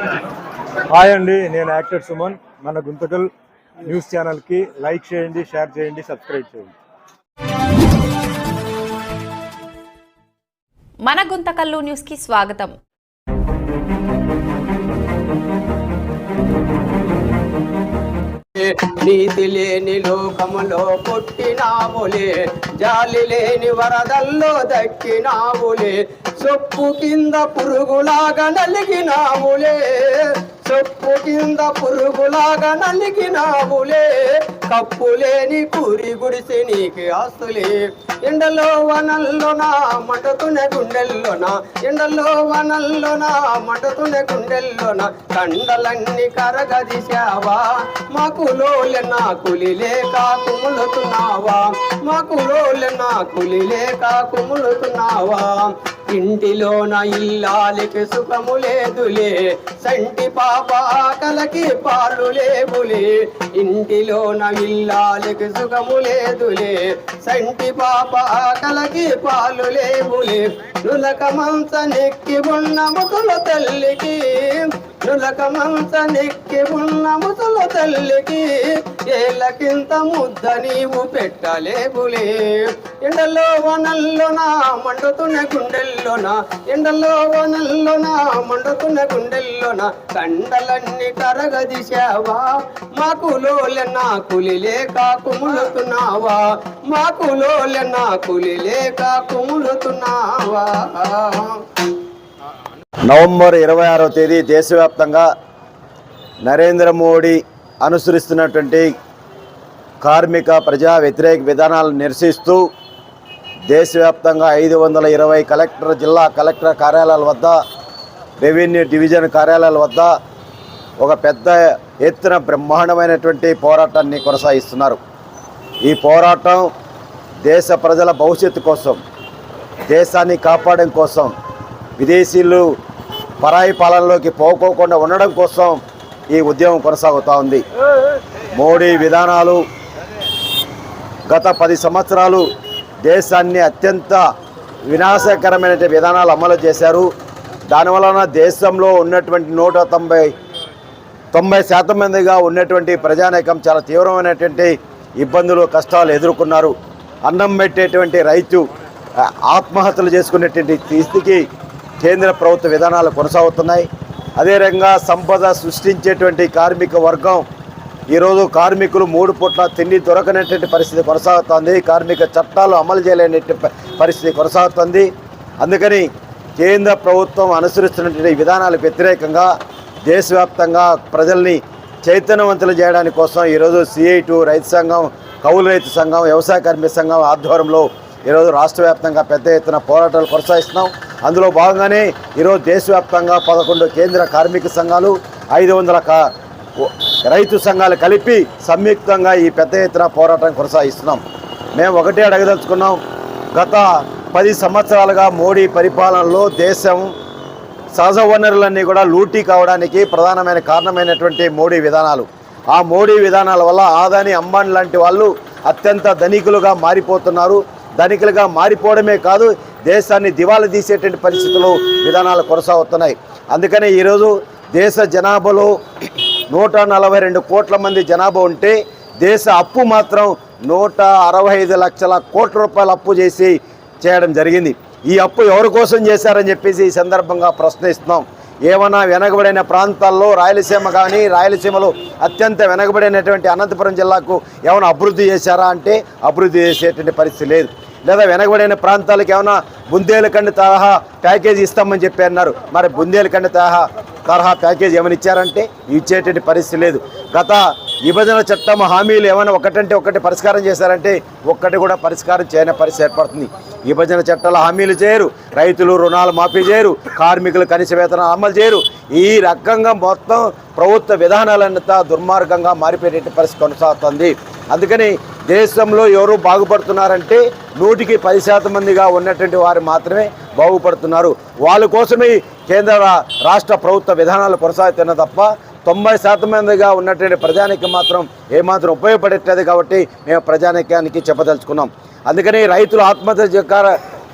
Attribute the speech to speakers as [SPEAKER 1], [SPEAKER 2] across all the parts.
[SPEAKER 1] Hi అండి నేను actor Suman. మన గుంతకల్ న్యూస్ ఛానల్కి లైక్ చేయండి షేర్ చేయండి సబ్స్క్రైబ్ చేయండి.
[SPEAKER 2] మన గుంతకల్లు న్యూస్కి స్వాగతం.
[SPEAKER 3] నీతి లేని లోకములో పుట్టినావులే జాలి లేని వరదల్లో దక్కినావులే చెప్పు కింద పురుగులాగా నలిగినావులే. చెప్పు కింద పురుగులాగా నలిగినావులే. కప్పులేని పూరి గుడిసి నీకు ఆస్తులే. ఎండలో వనల్లోన మటతునే గుండెల్లోన? ఎండలో వనల్లోన మండుతున్న గుండెల్లోన? కండలన్నీ కరగదిశావా? మాకు లోలెన్న కులి లేక కుములుతున్నావా? మాకు లోలెన్న కులి లేక కుములుతున్నావా? ఇంటిలోన ఇల్లాలికి సుఖము లేదులే సంటి పాప ఆకలకి పాలు లేవులే ఇంటిలోన ఇల్లాలికి సుఖము లేదులే సంటి పాప ఆకలకి పాలు లేవులే నులక మంచ నెక్కి ఉన్న ముసలు తల్లికి నులకమంత నెక్కి ఉన్న ముసల తల్లికి ఏళ్ళకింత ముద్ద నీవు పెట్టలేవులే. ఎండలో వనల్లోన మండుతున్న గుండెల్లోన ఎండలో వనల్లోన మండుతున్న గుండెల్లోన కండలన్నీ కరగదిశావా? మాకు లోలెన్న కులి లేక కుములుతున్నావా మాకు లోలెన్న కులి లేక కుములుతున్నావా
[SPEAKER 4] నవంబర్ ఇరవై ఆరో తేదీ దేశవ్యాప్తంగా నరేంద్ర మోడీ అనుసరిస్తున్నటువంటి కార్మిక ప్రజా వ్యతిరేక విధానాలను నిరసిస్తూ దేశవ్యాప్తంగా ఐదు వందల ఇరవై కలెక్టర్ జిల్లా కలెక్టర్ కార్యాలయాల వద్ద రెవెన్యూ డివిజన్ కార్యాలయాల వద్ద ఒక పెద్ద ఎత్తున బ్రహ్మాండమైనటువంటి పోరాటాన్ని కొనసాగిస్తున్నారు. ఈ పోరాటం దేశ ప్రజల భవిష్యత్తు కోసం దేశాన్ని కాపాడడం కోసం విదేశీయులు పరాయి పాలనలోకి పోకోకుండా ఉండడం కోసం ఈ ఉద్యమం కొనసాగుతూ ఉంది. మోడీ విధానాలు గత పది సంవత్సరాలు దేశాన్ని అత్యంత వినాశకరమైన విధానాలు అమలు చేశారు. దానివలన దేశంలో ఉన్నటువంటి నూట తొంభై తొంభై శాతం మందిగా ఉన్నటువంటి ప్రజానేకం చాలా తీవ్రమైనటువంటి ఇబ్బందులు కష్టాలు ఎదుర్కొన్నారు. అన్నం పెట్టేటువంటి రైతు ఆత్మహత్యలు చేసుకునేటువంటి స్థితికి కేంద్ర ప్రభుత్వ విధానాలు కొనసాగుతున్నాయి. అదే రకంగా సంపద సృష్టించేటువంటి కార్మిక వర్గం ఈరోజు కార్మికులు మూడు పూట్ల తిండి దొరకనటువంటి పరిస్థితి కొనసాగుతోంది. కార్మిక చట్టాలు అమలు చేయలేని పరిస్థితి కొనసాగుతుంది. అందుకని కేంద్ర ప్రభుత్వం అనుసరిస్తున్నటువంటి విధానాలకు వ్యతిరేకంగా దేశవ్యాప్తంగా ప్రజల్ని చైతన్యవంతులు చేయడానికి కోసం ఈరోజు సిఐటు రైతు సంఘం కౌలు రైతు సంఘం వ్యవసాయ కార్మిక సంఘం ఆధ్వర్యంలో ఈరోజు రాష్ట్ర వ్యాప్తంగా పెద్ద ఎత్తున పోరాటాలు కొనసాగిస్తున్నాం. అందులో భాగంగానే ఈరోజు దేశవ్యాప్తంగా పదకొండు కేంద్ర కార్మిక సంఘాలు ఐదు వందల కా రైతు సంఘాలు కలిపి సంయుక్తంగా ఈ పెద్ద ఎత్తున పోరాటం కొనసాగిస్తున్నాం. మేము ఒకటే అడగదలుచుకున్నాం గత పది సంవత్సరాలుగా మోడీ పరిపాలనలో దేశం సహజ వనరులన్నీ కూడా లూటీ కావడానికి ప్రధానమైన కారణమైనటువంటి మోడీ విధానాలు. ఆ మోడీ విధానాల వల్ల ఆదాని అంబాన్ లాంటి వాళ్ళు అత్యంత ధనికులుగా మారిపోతున్నారు. ధనికులుగా మారిపోవడమే కాదు దేశాన్ని దివాలా తీసేటువంటి పరిస్థితులు విధానాలు కొనసాగుతున్నాయి. అందుకనే ఈరోజు దేశ జనాభాలో నూట నలభై రెండు కోట్ల మంది జనాభా ఉంటే దేశ అప్పు మాత్రం నూట అరవై ఐదు లక్షల కోట్ల రూపాయల అప్పు చేసి చేయడం జరిగింది. ఈ అప్పు ఎవరి కోసం చేశారని చెప్పేసి ఈ సందర్భంగా ప్రశ్నిస్తున్నాం. ఏమైనా వెనకబడిన ప్రాంతాల్లో రాయలసీమ కానీ రాయలసీమలో అత్యంత వెనకబడినటువంటి అనంతపురం జిల్లాకు ఏమైనా అభివృద్ధి చేశారా అంటే అభివృద్ధి చేసేటువంటి పరిస్థితి లేదు. లేదా వెనకబడిన ప్రాంతాలకు ఏమైనా బుందేలకండి తరహా ప్యాకేజీ ఇస్తామని చెప్పి అన్నారు. మరి బుందేలకండి తరహా తరహా ప్యాకేజ్ ఏమైనా ఇచ్చారంటే? ఇచ్చేటువంటి పరిస్థితి లేదు. గత విభజన చట్టం హామీలు ఏమైనా ఒకటంటే ఒకటి పరిష్కారం చేశారంటే ఒక్కటి కూడా పరిష్కారం చేయని పరిస్థితి ఏర్పడుతుంది. విభజన చట్టాల హామీలు చేయరు. రైతులు రుణాలు మాఫీ చేయరు. కార్మికులు కనీస వేతనం అమలు చేయరు. ఈ రకంగా మొత్తం ప్రభుత్వ విధానాలంతా దుర్మార్గంగా మారిపోయేట పరిస్థితి కొనసాగుతుంది. అందుకని దేశంలో ఎవరు బాగుపడుతున్నారంటే నూటికి పది శాతం మందిగా ఉన్నటువంటి వారు మాత్రమే బాగుపడుతున్నారు. వాళ్ళ కోసమే కేంద్ర రాష్ట్ర ప్రభుత్వ విధానాలు కొనసాగుతున్న తప్ప తొంభై శాతం మందిగా ఉన్నటువంటి ప్రజానికి మాత్రం ఏమాత్రం ఉపయోగపడట్లేదు కాబట్టి మేము ప్రజానికానికి చెప్పదలుచుకున్నాం. అందుకని రైతులు ఆత్మహత్య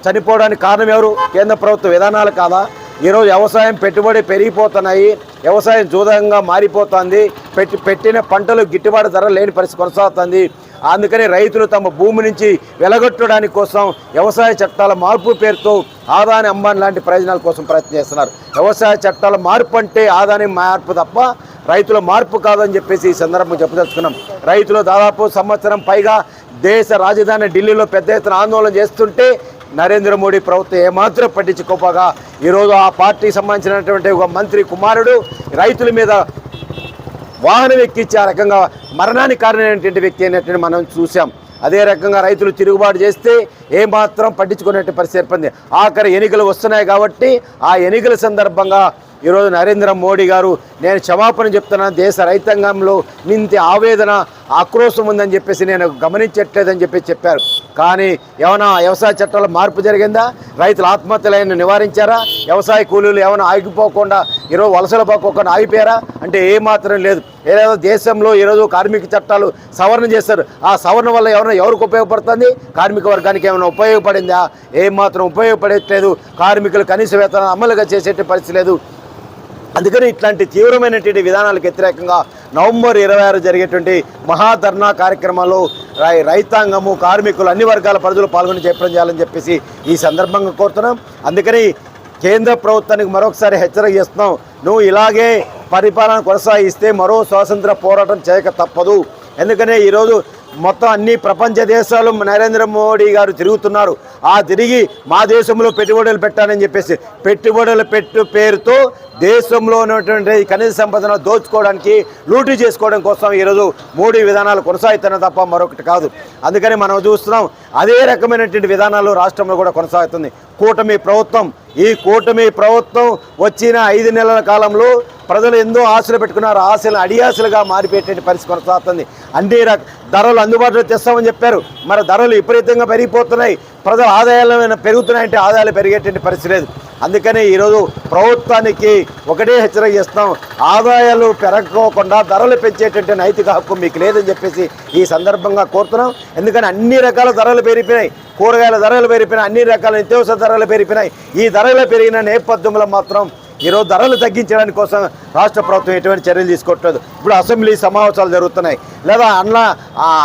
[SPEAKER 4] చనిపోవడానికి కారణం ఎవరు? కేంద్ర ప్రభుత్వ విధానాలు కాదా? ఈరోజు వ్యవసాయం పెట్టుబడి పెరిగిపోతున్నాయి వ్యవసాయం జూదంగా మారిపోతుంది పెట్టి పెట్టిన పంటలు గిట్టుబాటు ధర లేని పరిస్థితి కొనసాగుతుంది. అందుకని రైతులు తమ భూమి నుంచి వెలగొట్టడానికి కోసం వ్యవసాయ చట్టాల మార్పు పేరుతో ఆదాని అమ్మాని లాంటి ప్రయోజనాల కోసం ప్రయత్నం చేస్తున్నారు. వ్యవసాయ చట్టాల మార్పు అంటే ఆదాని మార్పు తప్ప రైతుల మార్పు కాదని చెప్పేసి ఈ సందర్భంగా చెప్పదలుచుకున్నాం. రైతులు దాదాపు సంవత్సరం పైగా దేశ రాజధాని ఢిల్లీలో పెద్ద ఎత్తున ఆందోళన చేస్తుంటే నరేంద్ర మోడీ ప్రభుత్వం ఏమాత్రం పట్టించుకోపగా ఈరోజు ఆ పార్టీకి సంబంధించినటువంటి ఒక మంత్రి కుమారుడు రైతుల మీద వాహనం ఎక్కించి ఆ రకంగా మరణానికి కారణమైనటువంటి వ్యక్తి అయినటువంటి మనం చూసాం అదే రకంగా రైతులు తిరుగుబాటు చేస్తే ఏమాత్రం పట్టించుకునే పరిస్థితి ఏర్పడింది. ఆఖరి ఎన్నికలు వస్తున్నాయి కాబట్టి ఆ ఎన్నికల సందర్భంగా ఈరోజు నరేంద్ర మోడీ గారు నేను క్షమాపణ చెప్తున్నాను దేశ రైతాంగంలో నింతి ఆవేదన ఆక్రోశం ఉందని చెప్పేసి నేను గమనించట్లేదని చెప్పి చెప్పారు. కానీ ఏమైనా వ్యవసాయ చట్టాల మార్పు జరిగిందా? రైతుల ఆత్మహత్యలను నివారించారా? వ్యవసాయ కూలీలు ఏమైనా ఆగిపోకుండా ఈరోజు వలసలు పోకుండా ఆగిపోయారా? అంటే ఏమాత్రం లేదు. ఏదో దేశంలో ఈరోజు కార్మిక చట్టాలు సవరణ చేస్తారు ఆ సవరణ వల్ల ఎవరైనా ఎవరికి ఉపయోగపడుతుంది? కార్మిక వర్గానికి ఏమైనా ఉపయోగపడిందా? ఏమాత్రం ఉపయోగపడట్లేదు. కార్మికులు కనీస వేతనం అమలుగా చేసేట పరిస్థితి లేదు. అందుకని ఇట్లాంటి తీవ్రమైనటువంటి విధానాలకు వ్యతిరేకంగా నవంబర్ ఇరవై ఆరు జరిగేటువంటి మహాధర్నా కార్యక్రమాల్లో రై రైతాంగము కార్మికులు అన్ని వర్గాల ప్రజలు పాల్గొని జయప్రదం చేయాలని చెప్పేసి ఈ సందర్భంగా కోరుతున్నాం. అందుకని కేంద్ర ప్రభుత్వానికి మరొకసారి హెచ్చరిక చేస్తున్నాం. నువ్వు ఇలాగే పరిపాలన కొనసాగిస్తే మరో స్వాతంత్ర పోరాటం చేయక తప్పదు. ఎందుకనే ఈరోజు మొత్తం అన్ని ప్రపంచ దేశాలు నరేంద్ర మోడీ గారు తిరుగుతున్నారు. ఆ తిరిగి మా దేశంలో పెట్టుబడులు పెట్టాలని చెప్పేసి పెట్టుబడులు పెట్టు పేరుతో దేశంలో ఉన్నటువంటి ఖనిజ సంపదను దోచుకోవడానికి లూటీ చేసుకోవడం కోసం ఈరోజు మోడీ విధానాలు కొనసాగుతున్న తప్ప మరొకటి కాదు. అందుకని మనం చూస్తున్నాం అదే రకమైనటువంటి విధానాలు రాష్ట్రంలో కూడా కొనసాగుతుంది. కూటమి ప్రభుత్వం ఈ కూటమి ప్రభుత్వం వచ్చిన ఐదు నెలల కాలంలో ప్రజలు ఎంతో ఆశలు పెట్టుకున్నారు. ఆశలు అడియాశలుగా మారిపోయేటువంటి పరిస్థితి కొనసాగుతుంది. అన్ని రక ధరలు అందుబాటులో తెస్తామని చెప్పారు. మరి ధరలు విపరీతంగా పెరిగిపోతున్నాయి. ప్రజల ఆదాయాలు పెరుగుతున్నాయంటే ఆదాయాలు పెరిగేటువంటి పరిస్థితి లేదు. అందుకనే ఈరోజు ప్రభుత్వానికి ఒకటే హెచ్చరిక చేస్తున్నాం. ఆదాయాలు పెరగకోకుండా ధరలు పెంచేటువంటి నైతిక హక్కు మీకు లేదని చెప్పేసి ఈ సందర్భంగా కోరుతున్నాం. ఎందుకని అన్ని రకాల ధరలు పెరిగిపోయినాయి. కూరగాయల ధరలు పెరిగిపోయినాయి. అన్ని రకాల నిత్యావసర ధరలు పెరిగిపోయినాయి. ఈ ధరలు పెరిగిన నేపథ్యంలో మాత్రం ఈరోజు ధరలు తగ్గించడానికి కోసం రాష్ట్ర ప్రభుత్వం ఎటువంటి చర్యలు తీసుకోవట్లేదు. ఇప్పుడు అసెంబ్లీ సమావేశాలు జరుగుతున్నాయి. లేదా అన్న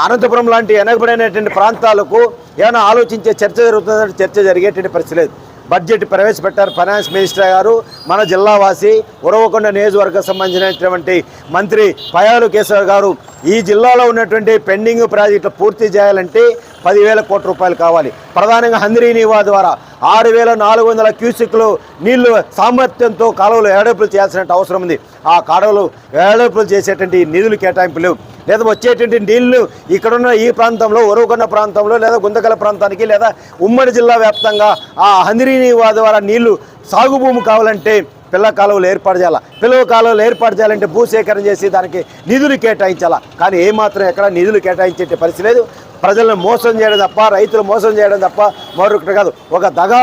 [SPEAKER 4] అనంతపురం లాంటి వెనకబడినటువంటి ప్రాంతాలకు ఏమైనా ఆలోచించే చర్చ జరుగుతుందంటే చర్చ జరిగేటువంటి పరిస్థితి లేదు. బడ్జెట్ ప్రవేశపెట్టారు ఫైనాన్స్ మినిస్టర్ గారు. మన జిల్లావాసి ఉరవకొండ నియోజకవర్గం సంబంధించినటువంటి మంత్రి పయాలు కేశవ్ గారు. ఈ జిల్లాలో ఉన్నటువంటి పెండింగ్ ప్రాజెక్టులు పూర్తి చేయాలంటే పదివేల కోట్ల రూపాయలు కావాలి. ప్రధానంగా హంద్రీ నీవా ద్వారా ఆరు వేల నాలుగు వందల క్యూసిక్లు నీళ్ళు సామర్థ్యంతో కాలువలు ఏడపులు చేయాల్సిన అవసరం ఉంది. ఆ కాలువలు ఏడపులు చేసేటువంటి నిధులు కేటాయింపు లేవు. లేదా వచ్చేటువంటి నీళ్ళు ఇక్కడున్న ఈ ప్రాంతంలో ఒరవకొండ ప్రాంతంలో లేదా గుందకల ప్రాంతానికి లేదా ఉమ్మడి జిల్లా వ్యాప్తంగా ఆ హందిరీ నీవా ద్వారా నీళ్ళు సాగు భూమి కావాలంటే పిల్ల కాలువలు ఏర్పాటు చేయాలా? పిల్లల కాలువలు ఏర్పాటు చేయాలంటే భూసేకరణ చేసి దానికి నిధులు కేటాయించాలా? కానీ ఏమాత్రం ఎక్కడ నిధులు కేటాయించే పరిస్థితి లేదు. ప్రజలను మోసం చేయడం తప్ప రైతులు మోసం చేయడం తప్ప మరొకటి కాదు. ఒక దగా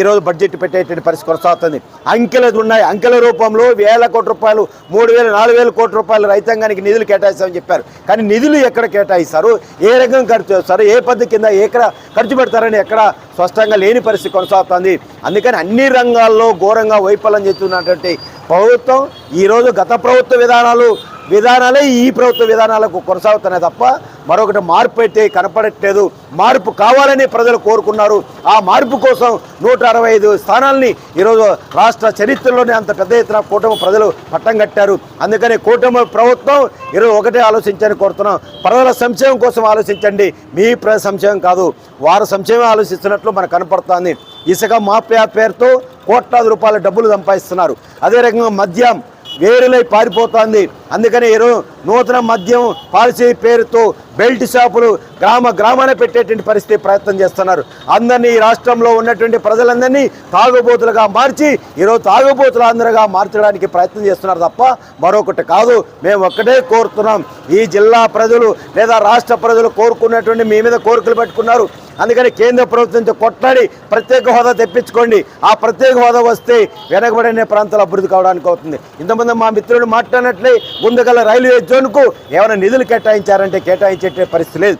[SPEAKER 4] ఈరోజు బడ్జెట్ పెట్టేటువంటి పరిస్థితి కొనసాగుతుంది. అంకెలు ఉన్నాయి. అంకెల రూపంలో వేల కోట్ల రూపాయలు మూడు వేల నాలుగు వేల కోట్ల రూపాయలు రైతాంగానికి నిధులు కేటాయిస్తామని చెప్పారు. కానీ నిధులు ఎక్కడ కేటాయిస్తారు? ఏ రకం ఖర్చు చేస్తారు? ఏ పద్ధతి కింద ఎక్కడ ఖర్చు పెడతారని ఎక్కడ స్పష్టంగా లేని పరిస్థితి కొనసాగుతుంది. అందుకని అన్ని రంగాల్లో ఘోరంగా వైఫల్యం చెందుతున్నటువంటి ప్రభుత్వం ఈరోజు గత ప్రభుత్వ విధానాలు విధానాలే ఈ ప్రభుత్వ విధానాలకు కొనసాగుతున్నాయి తప్ప మరొకటి మార్పు అయితే కనపడట్లేదు. మార్పు కావాలని ప్రజలు కోరుకున్నారు. ఆ మార్పు కోసం నూట అరవై ఐదు స్థానాల్ని ఈరోజు రాష్ట్ర చరిత్రలోనే అంత పెద్ద ఎత్తున కూటమి ప్రజలు పట్టం కట్టారు. అందుకని కూటమి ప్రభుత్వం ఈరోజు ఒకటే ఆలోచించని కోరుతున్నాం. ప్రజల సంక్షేమం కోసం ఆలోచించండి. మీ ప్రజల సంక్షేమం కాదు. వారు సంక్షేమం ఆలోచిస్తున్నట్లు మనకు కనపడుతోంది. ఇసుక మాఫియా పేరుతో కోట్లాది రూపాయల డబ్బులు సంపాదిస్తున్నారు. అదే రకంగా మద్యం వేరులై పారిపోతోంది. అందుకని ఈరోజు నూతన మద్యం పాలసీ పేరుతో బెల్ట్ షాపులు గ్రామ గ్రామాన పెట్టేటువంటి పరిస్థితి ప్రయత్నం చేస్తున్నారు. అందరినీ ఈ రాష్ట్రంలో ఉన్నటువంటి ప్రజలందరినీ తాగుబోతులుగా మార్చి ఈరోజు తాగుబోతులు అందరుగా మార్చడానికి ప్రయత్నం చేస్తున్నారు తప్ప మరొకటి కాదు. మేము ఒక్కటే కోరుతున్నాం. ఈ జిల్లా ప్రజలు లేదా రాష్ట్ర ప్రజలు కోరుకున్నటువంటి మీ మీద కోరికలు పెట్టుకున్నారు. అందుకని కేంద్ర ప్రభుత్వంతో కొట్లాడి ప్రత్యేక హోదా తెప్పించుకోండి. ఆ ప్రత్యేక హోదా వస్తే వెనకబడిన ప్రాంతాలు అభివృద్ధి కావడానికి అవుతుంది. ఇంతమంది మా మిత్రుడు మాట్లాడినట్లే గుందగల రైల్వే జోన్కు ఏమైనా నిధులు కేటాయించారంటే కేటాయించే పరిస్థితి లేదు.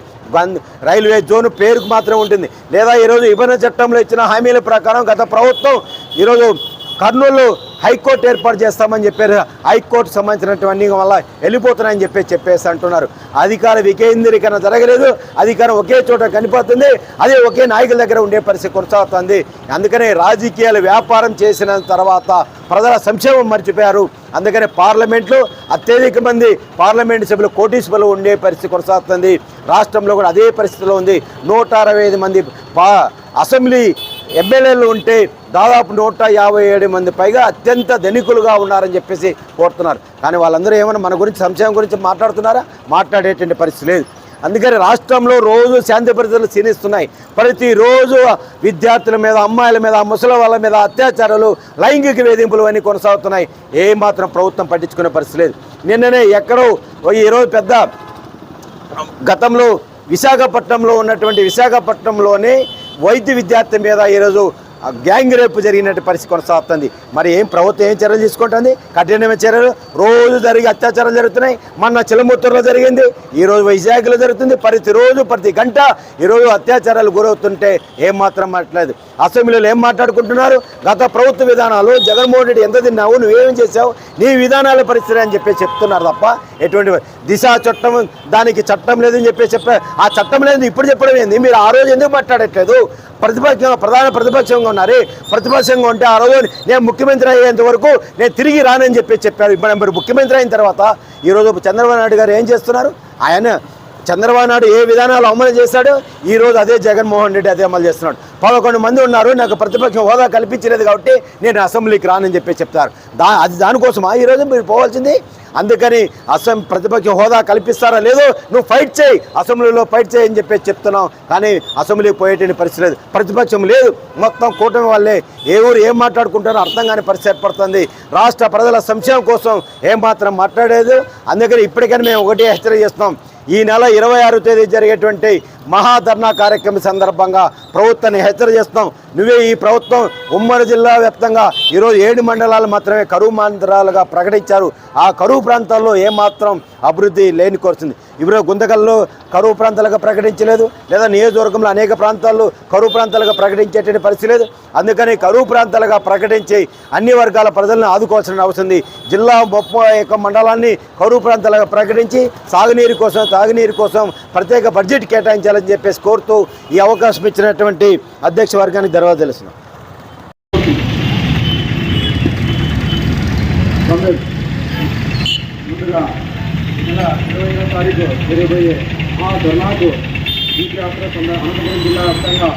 [SPEAKER 4] రైల్వే జోన్ పేరుకు మాత్రం ఉంటుంది. లేదా ఈరోజు విభజన చట్టంలో ఇచ్చిన హామీల ప్రకారం గత ప్రభుత్వం ఈరోజు కర్నూలు హైకోర్టు ఏర్పాటు చేస్తామని చెప్పారు. హైకోర్టు సంబంధించినటువంటి వల్ల వెళ్ళిపోతున్నాయని చెప్పి చెప్పేసి అంటున్నారు. అధికార వికేంద్రీకరణ జరగలేదు. అధికారం ఒకే చోట కనిపోతుంది అదే ఒకే నాయకుల దగ్గర ఉండే పరిస్థితి కొనసాగుతుంది. అందుకనే రాజకీయాలు వ్యాపారం చేసిన తర్వాత ప్రజల సంక్షేమం మర్చిపోయారు. అందుకనే పార్లమెంట్లో అత్యధిక మంది పార్లమెంట్ సభ్యులు కోటీశ్వరులు ఉండే పరిస్థితి కొనసాగుతుంది. రాష్ట్రంలో కూడా అదే పరిస్థితిలో ఉంది. నూట అరవై ఐదు మంది పా అసెంబ్లీ ఎమ్మెల్యేలు ఉంటే దాదాపు నూట యాభై ఏడు మంది పైగా అత్యంత ధనికులుగా ఉన్నారని చెప్పేసి కోరుతున్నారు. కానీ వాళ్ళందరూ ఏమైనా మన గురించి సంశయం గురించి మాట్లాడుతున్నారా? మాట్లాడేటువంటి పరిస్థితి లేదు. అందుకని రాష్ట్రంలో రోజు శాంతి పరిస్థితులు క్షీణిస్తున్నాయి. ప్రతిరోజు విద్యార్థుల మీద అమ్మాయిల మీద ముసలి వాళ్ళ మీద అత్యాచారాలు లైంగిక వేధింపులు అన్నీ కొనసాగుతున్నాయి. ఏమాత్రం ప్రభుత్వం పట్టించుకునే పరిస్థితి లేదు. నిన్ననే ఎక్కడో ఓ ఈరోజు పెద్ద గతంలో విశాఖపట్నంలో ఉన్నటువంటి విశాఖపట్నంలోనే వైద్య విద్యార్థి మీద ఈరోజు గ్యాంగ్ రేపు జరిగినట్టు పరిస్థితి కొనసాగుతుంది. మరి ఏం ప్రభుత్వం ఏం చర్యలు తీసుకుంటుంది? కఠినమైన చర్యలు. రోజు జరిగే అత్యాచారాలు జరుగుతున్నాయి. మొన్న చిలముత్తూరులో జరిగింది. ఈరోజు వైజాగ్లో జరుగుతుంది. ప్రతిరోజు ప్రతి గంట ఈరోజు అత్యాచారాలు గురవుతుంటే ఏం మాత్రం మాట్లాడలేదు. అసెంబ్లీలో ఏం మాట్లాడుకుంటున్నారు? గత ప్రభుత్వ విధానాలు జగన్మోహన్ రెడ్డి ఎంత తిన్నావు నువ్వేం చేసావు నీ విధానాల పరిస్థితి అని చెప్పి చెప్తున్నారు తప్ప ఎటువంటి దిశ చట్టం దానికి చట్టం లేదని చెప్పి చెప్పే ఆ చట్టం లేదని ఇప్పుడు చెప్పడం ఏంది? మీరు ఆ రోజు ఎందుకు మాట్లాడట్లేదు? ప్రతిపక్షంగా ప్రధాన ప్రతిపక్షంగా ఉన్నారు. ప్రతిపక్షంగా ఉంటే ఆ రోజు నేను ముఖ్యమంత్రి అయ్యేంత వరకు నేను తిరిగి రానని చెప్పి చెప్పారు. ఇప్పుడు ముఖ్యమంత్రి అయిన తర్వాత ఈరోజు చంద్రబాబు నాయుడు గారు ఏం చేస్తున్నారు? ఆయన చంద్రబాబు నాయుడు ఏ విధానాలు అమలు చేశాడో ఈ రోజు అదే జగన్మోహన్ రెడ్డి అదే అమలు చేస్తున్నాడు. పదకొండు మంది ఉన్నారు నాకు ప్రతిపక్షం హోదా కల్పించలేదు కాబట్టి నేను అసెంబ్లీకి రానని చెప్పి చెప్తారు. దా అది దానికోసమా ఈరోజు మీరు పోవాల్సింది? అందుకని అసెం ప్రతిపక్షం హోదా కల్పిస్తారా లేదో నువ్వు ఫైట్ చేయి అసెంబ్లీలో ఫైట్ చేయి అని చెప్పి చెప్తున్నావు. కానీ అసెంబ్లీకి పోయేటువంటి పరిస్థితి లేదు. ప్రతిపక్షం లేదు. మొత్తం కూటమి వాళ్ళే. ఏ ఊరు ఏం మాట్లాడుకుంటారో అర్థం కాని పరిస్థితి ఏర్పడుతుంది. రాష్ట్ర ప్రజల సంక్షేమం కోసం ఏం మాత్రం మాట్లాడేది అందుకని ఇప్పటికైనా మేము ఒకటే హెచ్చరిక చేస్తున్నాం. ఈ నెల ఇరవై ఆరు తేదీ జరిగేటువంటి మహాధర్నా కార్యక్రమం సందర్భంగా ప్రభుత్వాన్ని హెచ్చరి చేస్తున్నాం. నువ్వే ఈ ప్రభుత్వం ఉమ్మడి జిల్లా వ్యాప్తంగా ఈరోజు ఏడు మండలాలు మాత్రమే కరువు మండలాలుగా ప్రకటించారు. ఆ కరువు ప్రాంతాల్లో ఏమాత్రం అభివృద్ధి లేని కోరుతుంది. ఇప్పుడు గుంతకల్లో కరువు ప్రాంతాలుగా ప్రకటించలేదు లేదా నియోజకవర్గంలో అనేక ప్రాంతాల్లో కరువు ప్రాంతాలుగా ప్రకటించేటువంటి పరిస్థితి లేదు. అందుకని కరువు ప్రాంతాలుగా ప్రకటించి అన్ని వర్గాల ప్రజలను ఆదుకోవాల్సిన అవసరం ఉంది. జిల్లా ముప్పై యొక్క మండలాన్ని కరువు ప్రాంతాలుగా ప్రకటించి సాగునీరు కోసం తాగునీరు కోసం ప్రత్యేక బడ్జెట్ కేటాయించాలని చెప్పేసి కోరుతూ ఈ అవకాశం ఇచ్చినటువంటి అధ్యక్ష వర్గానికి ధన్యవాదాలు తెలుస్తున్నాం.
[SPEAKER 5] ముందుగా నెల ఇరవై ఐదో తారీఖు జరగబోయే ఆ ధర్నాకు బీపీ అనంతపురం జిల్లా వ్యాప్తంగా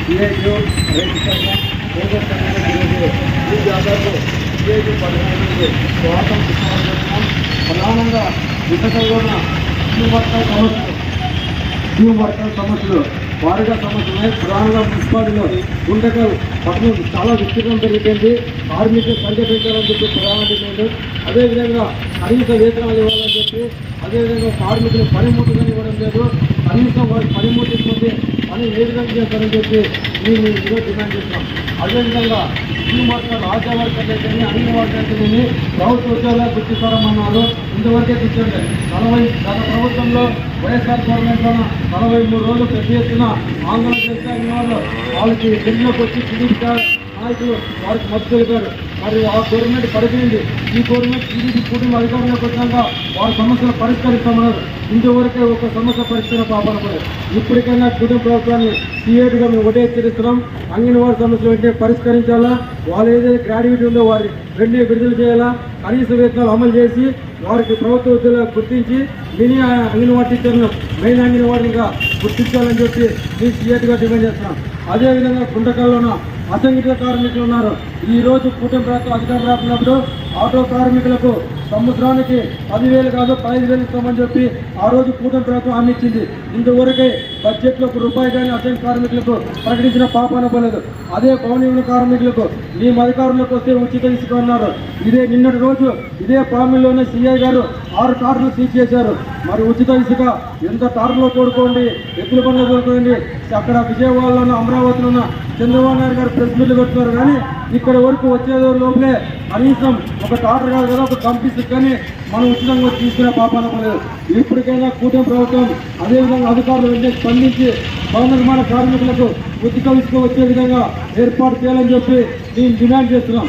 [SPEAKER 5] సిఐటి రైతు సంఘం కేంద్ర సంఘంగా జరిగే ఈ జాతరకు సిఐటి పదిహేను స్వాగతం కృష్ణారావు ప్రధానంగా విశాఖలో ఉన్న జీవ సమస్యలు జీవ వర్గాల సమస్యలు వారిగా సమస్యలు ప్రధానంగా మున్సిపాలిటీలో గుంటకల్ పట్టణం చాలా విస్తీర్ణం పెరిగిపోయింది. కార్మికులు సంఖ్య పెంచాలని చెప్పి ప్రధాన డిమాండ్ అదేవిధంగా కనీస వేతనాలు ఇవ్వాలని చెప్పి అదేవిధంగా కార్మికులు పనిముట్టుగా ఇవ్వడం లేదు. కనీసం వారి పనిముట్టు పని ఏ విధంగా చేస్తారని చెప్పి మేము ఈరోజు డిమాండ్ చేస్తాం అదేవిధంగా ఈ వర్గాలు ఆశా వర్గాలు అయితేనే అన్ని వర్గాలు ప్రభుత్వ ఉద్యోగాలు గుర్తిస్తారన్నారు ఇంతవరకే కూర్చోండి నలభై గత ప్రభుత్వంలో వైఎస్ఆర్ గవర్నమెంట్లో నలభై మూడు రోజులు పెద్ద ఎత్తున ఆందోళన చేస్తే వాళ్ళు వాళ్ళకి ఢిల్లీలోకి వచ్చి టీడీపీ నాయకులు వారికి మద్దతు తెలిపారు. మరి ఆ గవర్నమెంట్ పడిపోయింది ఈ గవర్నమెంట్ టీడీపీ కూటమి అధికారంలోకి వచ్చాక వారి సమస్యలు పరిష్కరిస్తామన్నారు. ఇంతవరకే ఒక సమస్య పరిష్కారం పాపనపడదు ఇప్పటికైనా కుటుంబ ప్రభుత్వాన్ని సీఏట్గా మేము ఒకటే హెచ్చరిస్తున్నాం. అంగన్వాడీ సమస్యలు వెంటనే పరిష్కరించాలా? వాళ్ళు ఏదైతే గ్రాడ్యుయేట్ ఉందో వారి రెండు విడుదల చేయాలా? కనీస వేతనాలు అమలు చేసి వారికి ప్రభుత్వ ఉద్యోగాలు గుర్తించి మినీ అంగన్వాడీ టీచర్లను మెయిన్ అంగన్వాడీగా గుర్తించాలని చెప్పి మేము సీఎట్గా డిమాండ్ చేస్తున్నాం. అదేవిధంగా గుంటకల్లోన అసంఘటిత కార్మికులు ఉన్నారు. ఈ రోజు కూటమి ప్రభుత్వం అధికారం రాకున్నప్పుడు ఆటో కార్మికులకు సంవత్సరానికి పదివేలు కాదు పదహైదు వేలు ఇస్తామని చెప్పి ఆ రోజు కూటమి ప్రభుత్వం హామీ ఇచ్చింది. ఇంతవరకే బడ్జెట్లో ఒక రూపాయి కానీ అసంఘటిత కార్మికులకు ప్రకటించిన పాపాన పోలేదు అదే పౌర్ణమి కార్మికులకు మేము అధికారంలోకి వస్తే ఉచిత ఇసుక అన్నారు ఇదే నిన్నటి రోజు ఇదే పామిల్లోనే సీఐ గారు ఆరు కార్లు సీజ్ చేశారు. మరి ఉచిత ఇసుక ఎంత టార్లో తోడుకోండి ఎత్తుల పనులు తోడుకోండి అక్కడ విజయవాడలోనూ అమరావతిలోనూ చంద్రబాబు నాయుడు గారు ప్రెస్ మీట్లు పెడుతున్నారు కానీ ఇక్కడ వరకు వచ్చే లోపలే కనీసం ఒక టాటర్ కాదు కదా ఒక కంపిస్తుంది కానీ మనం ఉచితంగా తీసుకునే పాపాన పడలేదు ఇప్పటికైనా కూటమి ప్రభుత్వం అదేవిధంగా అధికారులు వెంటనే స్పందించి భవన నిర్మాణ కార్మికులకు ఉచిత ఇసుక వచ్చే విధంగా ఏర్పాటు చేయాలని చెప్పి మేము డిమాండ్ చేస్తున్నాం.